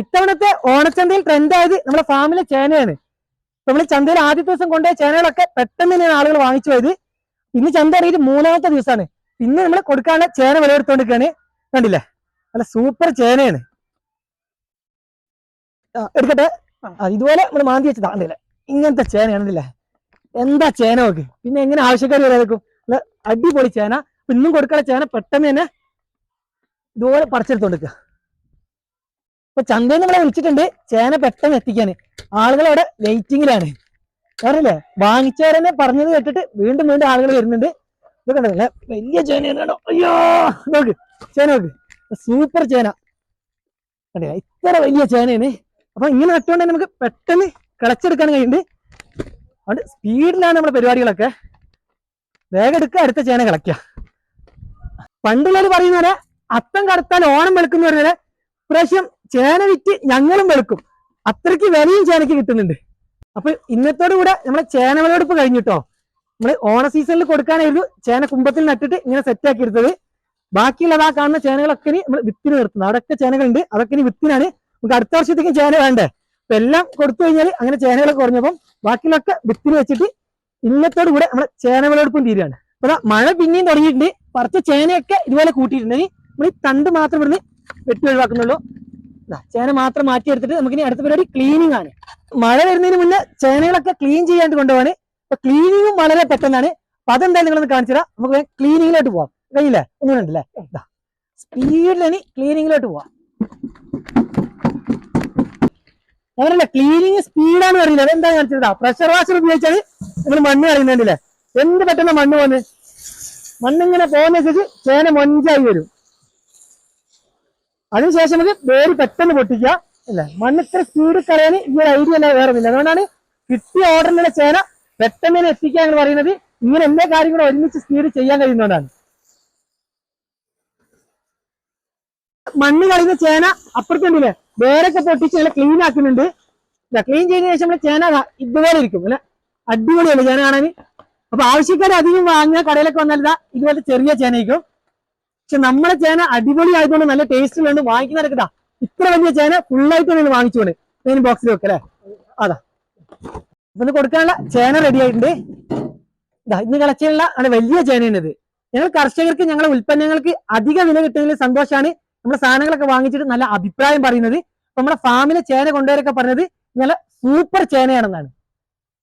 ഇത്തവണത്തെ ഓണച്ചന്തയിൽ ട്രെൻഡ് ആയത് നമ്മുടെ ഫാമിലെ ചേനയാണ്. നമ്മൾ ചന്തയിൽ ആദ്യത്തെ ദിവസം കൊണ്ടുപോയ ചേനകളൊക്കെ പെട്ടെന്ന് തന്നെയാണ് ആളുകൾ വാങ്ങിച്ചു പോയത്. ഇന്ന് ചന്ത ഇറങ്ങിയിട്ട് മൂന്നാമത്തെ ദിവസമാണ്. ഇന്ന് നമ്മൾ കൊടുക്കാനുള്ള ചേന വിലയെടുത്തോണ്ടിരിക്കുകയാണ് കണ്ടില്ലേ? നല്ല സൂപ്പർ ചേനയാണ്. എടുക്കട്ടെ. ഇതുപോലെ നമ്മൾ മാന്തി വെച്ചതാ. കണ്ടില്ലേ? ഇങ്ങനത്തെ ചേനയാണല്ലേ എന്താ ചേന നോക്ക്. പിന്നെ എങ്ങനെ ആവശ്യക്കാർ വരാതെക്കും നല്ല അടിപൊളി ചേന. ഇന്നും കൊടുക്കാനുള്ള ചേന പെട്ടെന്ന് തന്നെ ഇതുപോലെ പറിച്ചെടുത്തോണ്ടിരിക്കുക ഇപ്പൊ ചന്തയിൽ നമ്മളെ വിളിച്ചിട്ടുണ്ട്. ചേന പെട്ടെന്ന് എത്തിക്കാന് ആളുകൾ അവിടെ വെയിറ്റിംഗിലാണ് അറിയില്ലേ വാങ്ങിച്ചവരെന്നെ പറഞ്ഞത് കേട്ടിട്ട് വീണ്ടും വീണ്ടും ആളുകൾ വരുന്നുണ്ട്. ഇതൊക്കെ വലിയ ചേന അയ്യോ നോക്ക്. ചേന നോക്ക്. സൂപ്പർ ചേന. കണ്ടില്ല ഇത്ര വലിയ ചേനയാണ്. അപ്പൊ ഇങ്ങനെ നട്ടുകൊണ്ട് നമുക്ക് പെട്ടെന്ന് കിളച്ചെടുക്കാൻ കഴിയുന്നുണ്ട്. അതുകൊണ്ട് സ്പീഡിലാണ് നമ്മുടെ പരിപാടികളൊക്കെ. വേഗം എടുക്കുക അടുത്ത ചേന കിളയ്ക്കുക പണ്ടുള്ളവർ പറയുന്ന പോലെ അത്തം കടത്താൻ ഓണം വെളുക്കുന്ന പറഞ്ഞാൽ ഇപ്രാവശ്യം ചേന വിറ്റ് ഞങ്ങളും വെളുക്കും. അത്രയ്ക്ക് വിലയും ചേനയ്ക്ക് കിട്ടുന്നുണ്ട്. അപ്പൊ ഇന്നത്തോടു കൂടെ നമ്മളെ ചേന വിളവെടുപ്പ് കഴിഞ്ഞിട്ടോ നമ്മൾ ഓണ സീസണിൽ കൊടുക്കാനായിരുന്നു ചേന കുമ്പത്തിൽ നട്ടിട്ട് ഇങ്ങനെ സെറ്റ് ആക്കി എടുത്തത്. ബാക്കിയുള്ളത് ആ കാണുന്ന ചേനകളൊക്കെ ഇനി നമ്മൾ വിത്തിന് നിർത്തുന്നത് അവിടെയൊക്കെ ചേനകളുണ്ട്. അതൊക്കെ ഇനി വിത്തിനാണ്. നമുക്ക് അടുത്ത വർഷത്തേക്കും ചേന വേണ്ടേ? അപ്പൊ എല്ലാം കൊടുത്തു കഴിഞ്ഞാൽ അങ്ങനെ ചേനകളൊക്കെ കുറഞ്ഞപ്പം ബാക്കിയുള്ളൊക്കെ വിത്തിന് വെച്ചിട്ട് ഇന്നത്തോടു കൂടെ നമ്മളെ ചേന വിളവെടുപ്പും തീരുകയാണ്. അപ്പൊ മഴ പിന്നെയും തുടങ്ങിയിട്ടുണ്ട്. പറച്ച ചേനയൊക്കെ ഇതുപോലെ കൂട്ടിയിട്ടുണ്ട്. ഇനി നമ്മൾ ഈ തണ്ട് മാത്രം ഇവിടുന്ന് വെട്ടി ഒഴിവാക്കുന്നുള്ളൂ. ചേന മാത്രം മാറ്റിയെടുത്തിട്ട് നമുക്കിനി അടുത്ത പരിപാടി ക്ലീനിങ് ആണ്. മഴ വരുന്നതിന് മുന്നേ ചേനകളൊക്കെ ക്ലീൻ ചെയ്യാണ്ട് കൊണ്ടുപോകാന് അപ്പൊ ക്ലീനിങ്ങും വളരെ പെട്ടെന്നാണ്. അപ്പൊ അതെന്തായാലും നിങ്ങളൊന്ന് കാണിച്ചു നമുക്ക് ക്ലീനിങ്ങിലോട്ട് പോവാം. കഴിയില്ലേ ഒന്നും ഉണ്ടല്ലേ? സ്പീഡിൽ ഇനി ക്ലീനിങ്ങിലോട്ട് പോവാം. അവരല്ല ക്ലീനിങ് സ്പീഡാന്ന് പറയുന്നത് അതെന്താ കാണിച്ചതാ? പ്രഷർ വാഷർ ഉപയോഗിച്ചാൽ നിങ്ങൾ മണ്ണ് കളയുന്നുണ്ടല്ലേ എന്ത് പെട്ടെന്ന് മണ്ണ് പോന്ന്? മണ്ണിങ്ങനെ പോകുന്നനുസരിച്ച് ചേന മൊഞ്ചായി വരും. അതിനുശേഷം നമുക്ക് വേര് പെട്ടെന്ന് പൊട്ടിക്കുക അല്ലേ? മണ്ണ് ഇത്ര സ്പീഡ് കളയാൻ ഈ ഒരു ഐഡിയ അല്ല വേറെ ഒന്നില്ല അതുകൊണ്ടാണ് കിട്ടിയ ഓർഡറിലുള്ള ചേന പെട്ടെന്ന് എന്ന് പറയുന്നത് ഇങ്ങനെ എല്ലാ കാര്യങ്ങളും ഒരുമിച്ച് സ്പീഡ് ചെയ്യാൻ കഴിയുന്നതാണ് മണ്ണ് കളയുന്ന ചേന അപ്പുറത്തുണ്ടല്ലേ വേരൊക്കെ പൊട്ടിച്ച് നല്ല ക്ലീൻ ആക്കുന്നുണ്ട്. ക്ലീൻ ചെയ്തതിനു ശേഷം നമ്മൾ ചേന ഇതുപോലെ ഇരിക്കും. അല്ലെ അടിപൊളിയല്ലേ ചേന കാണാൻ. അപ്പൊ ആവശ്യക്കാർ അധികം വാങ്ങുക കടയിലൊക്കെ വന്നാൽ ഇതാ ഇതുപോലത്തെ ചെറിയ ചേനയ്ക്കും പക്ഷെ നമ്മുടെ ചേന അടിപൊളി ആയതുകൊണ്ട് നല്ല ടേസ്റ്റ് വേണ്ട വാങ്ങിക്കുന്നവരൊക്കെ നടക്കട്ടാ ഇത്ര വലിയ ചേന ഫുള്ളായിട്ട് നിങ്ങൾ വാങ്ങിച്ചോണ്ട് ഞാൻ ബോക്സിൽ വെക്കല്ലേ അതാ. ഇപ്പൊ കൊടുക്കാനുള്ള ചേന റെഡി ആയിട്ടുണ്ട്. ഇതാ ഇന്ന് കളച്ചുള്ള ആണ് വലിയ ചേനയാണിത് ഞങ്ങൾ കർഷകർക്ക് ഞങ്ങളുടെ ഉൽപ്പന്നങ്ങൾക്ക് അധിക വില കിട്ടുന്നതിൽ സന്തോഷമാണ് നമ്മുടെ സാധനങ്ങളൊക്കെ വാങ്ങിച്ചിട്ട് നല്ല അഭിപ്രായം പറയുന്നത്. നമ്മുടെ ഫാമിലെ ചേന കൊണ്ടുവരൊക്കെ പറഞ്ഞത് നല്ല സൂപ്പർ ചേനയാണെന്നാണ്.